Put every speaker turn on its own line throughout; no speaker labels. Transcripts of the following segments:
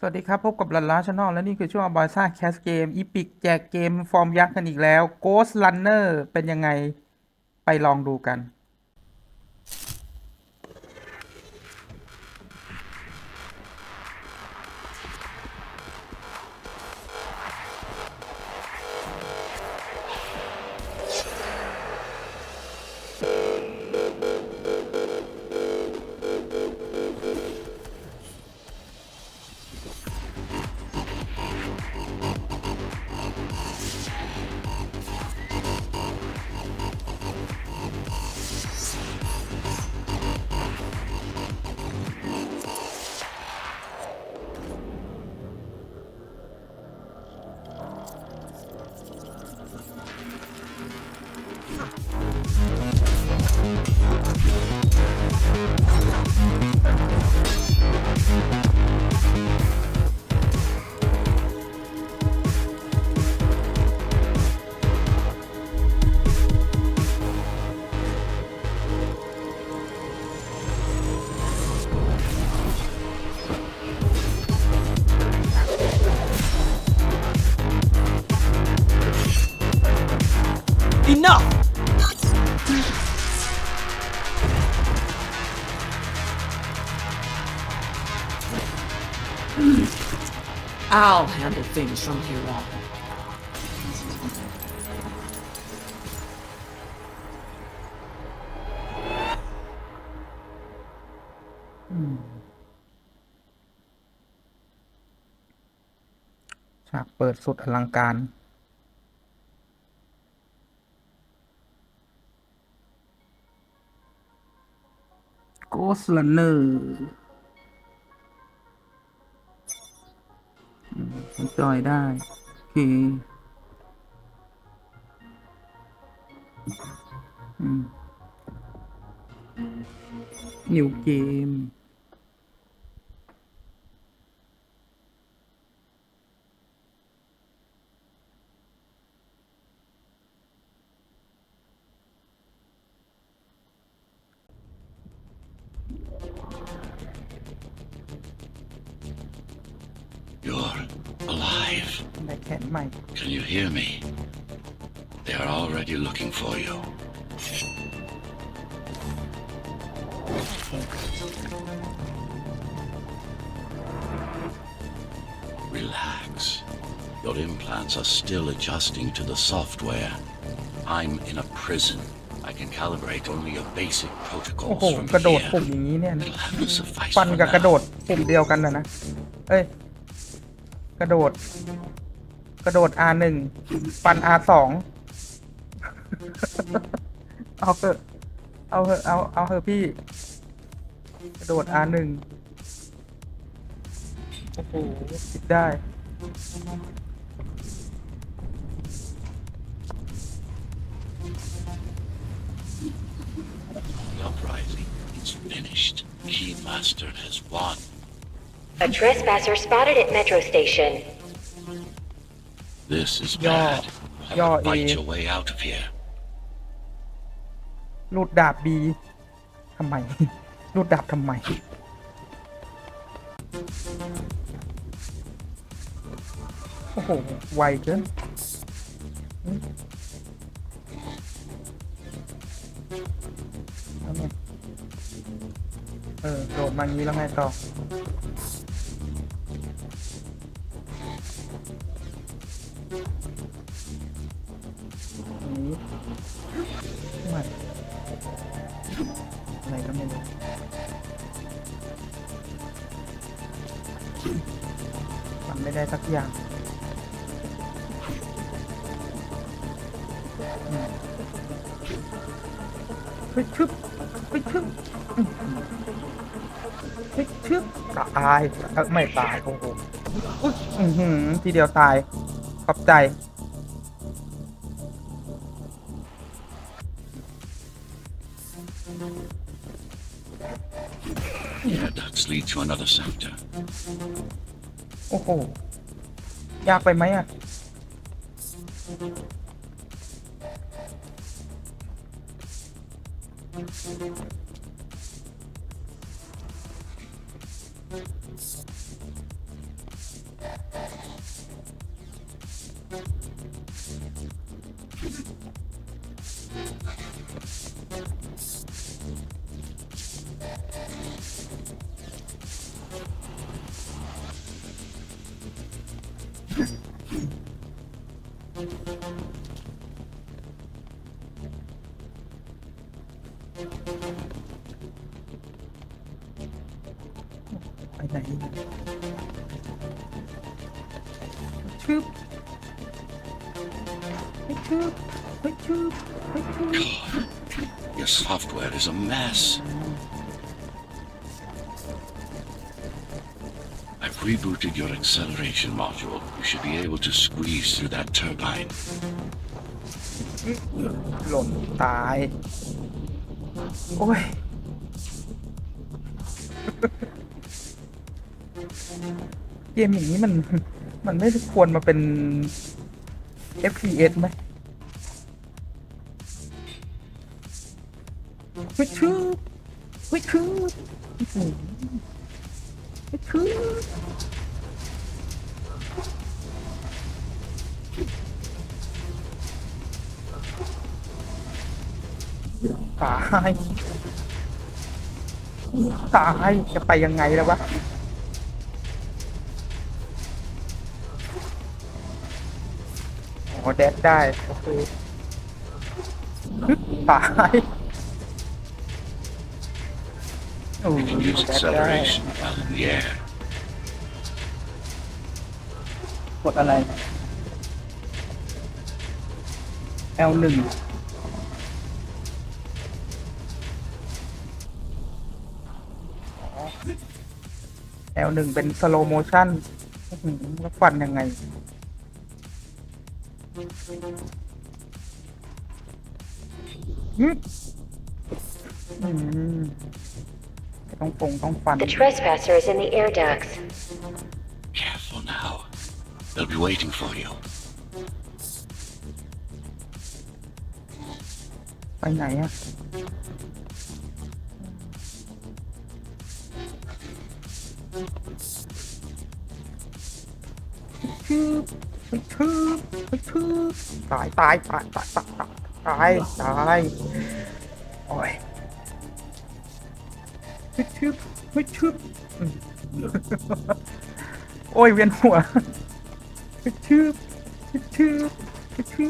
สวัสดีครับ พบกับลันล้าชาแนลและนี่คือช่วงบอยซ่าแคสเกมอีพิกแจกเกม ฟอร์มยักษ์กันอีกแล้ว Ghost Runner เป็นยังไงไปลองดูกัน
I'll handle things from here on.
ฉากเปิดสุดอลังการ Ghost Runner อืม จอยได้ โอเคอืมนิวเกม
alive.
ได้แขนใหม่
Can you hear me? They are already looking for you. Relax. Your implants are still adjusting to the software. I'm in a prison. I can calibrate only your basic
โอ้โห
protocols from
กระโดด
here.
ปุ่มอย่างนี้เนี่ยนะ
It'll have to suffice
ฟัน
for
กับกระโด
now.
ดปุ่มเดียวกันนะนะ เอ้ย กระโดด กระโดด R หนึ่งฟัน R สอง เอาเถอะเอาเถอะเอาเอาเถอะพี่ กระโดด R หนึ่งโอ้โหคิดได้
The uprising is finished. Keymaster has won.
A trespasser spotted at Metro Station.
This is
Yo.
bad. Have
Yo,
to fight
eh.
your way out of here.
รูดดาบบีทำไม รูดดาบทำไม โอ้โห ไวเกินอืมแล้วไงเออ โดดมางี้แล้วไงต่อ อันนี้ไม่อะไรก็ไม่รู้มันไม่ได้สักอย่างอืมเฮ้ยชึบเฮ้ยชึบ อื้อหือเฮ้ยชึบตายเอ้าไม่ตายโอ้โหอุ๊ยอือหือทีเดียวตาย ขอบใจ
Yeah, ducts lead to another sector.
โอ้โห ยากไปไหมอะ
Your software is a mess. I've rebooted your acceleration module. You should be able to squeeze through that turbine.
หล่นตาย โอ้ย เกมอย่างนี้มัน มันไม่ควรมาเป็น FPS ไหม เฮ้ยชื่อเฮ้ยชื่ออื้อหือเฮ้ยชื่อตายตายจะไปยังไงแล้ววะโอ๋อแดดได้โอเคตาย โอ้
You can use
แดดได้
acceleration while in the air.
กดอะไร L หนึ่ง L หนึ่งเป็น slow motion อื้อหือแล้วฟันยังไง อืมอืม ต้องปงต้องฟัน
The trespasser is in the air ducts.
Careful now. They'll be waiting for you.
ไปไหนอะชืบไปชืบไปชืบตายตายตายตายตายตายตายโอ้ย ไปชืบไปชืบอืมโอ้ยเวียนหัวไปชืบไปชืบไปชื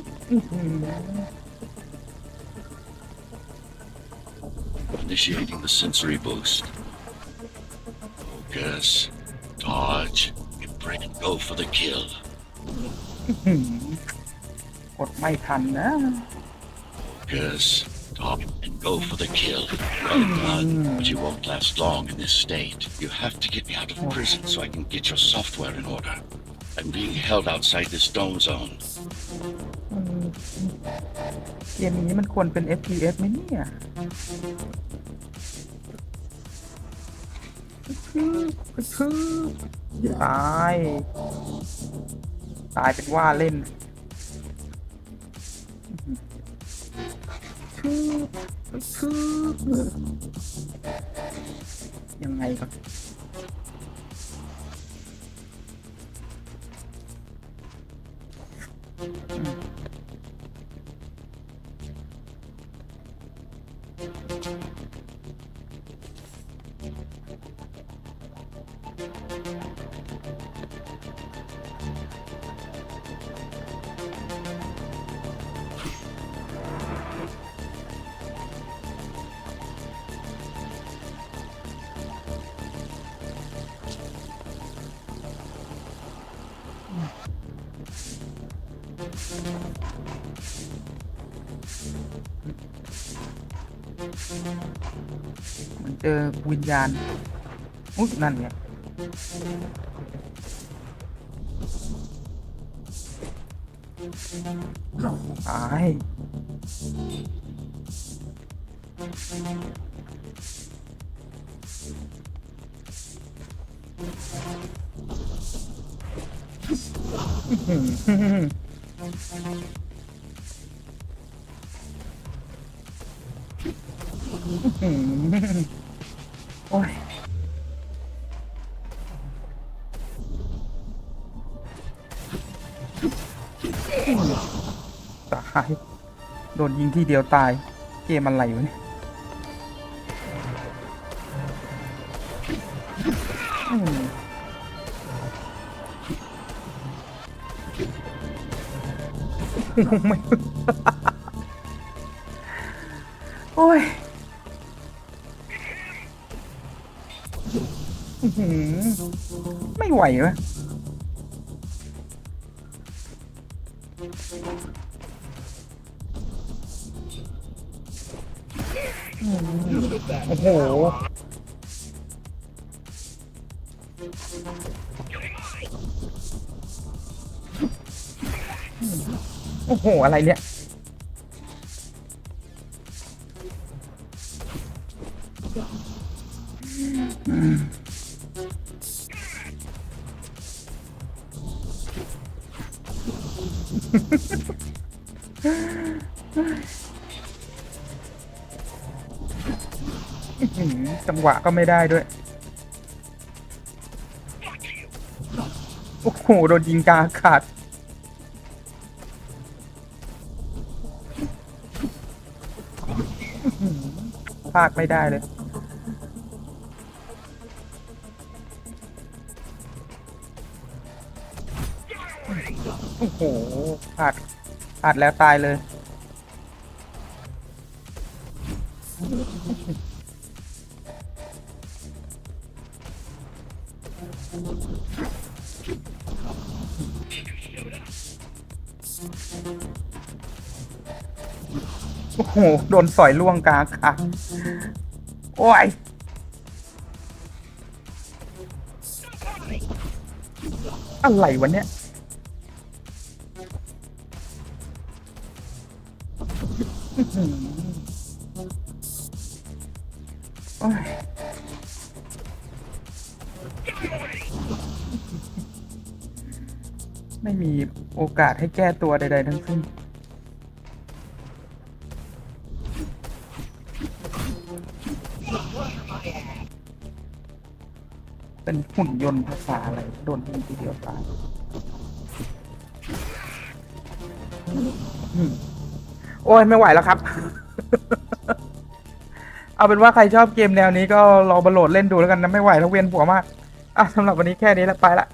บอื้อหือ
Initiating the sensory boost. Focus. Dodge. Get break and go for the kill.
กดไม่ทันนะ
Focus. Dodge and go for the kill. Well done. But you won't last long in this state. You have to get me out of prison so I can get your software in order. I'm being held outside this dome zone.
เกมนี้มันควรเป็น FPS ไหมเนี่ยคือคือตาย ตายเป็นว่าเล่น ยังไงก่ อนมันเจอวิญญาณอุ๊ยนั่นไงตาย โอ้ยตาย โดนยิงที่เดียวตาย เกมอะไรอยู่เนี่ย ไม่โอ้ยไม่ไหววะอืมโอ้โห โอ้โห อะไรเนี่ย จังหวะก็ไม่ได้ด้วย โอ้โห โดนยิงกางอากาดไม่ได้เลยโอ้โหพลาดพลาดแล้วตายเลย โอ้โห โดนสอยล่วงกลางค่ะ โอ้ย อะไรวะเนี่ย โอ้ยไม่มีโอกาสให้แก้ตัวใด ๆ ทั้งสิ้น เป็นหุ่นยนต์ภาษาอะไรโดนยิงทีเดียวตายโอ้ยไม่ไหวแล้วครับ เอาเป็นว่าใครชอบเกมแนวนี้ก็ลองมาโหลดเล่นดูแล้วกันนะไม่ไหวแล้วเวียนหัวมาก อะสำหรับวันนี้แค่นี้แล้วไปละ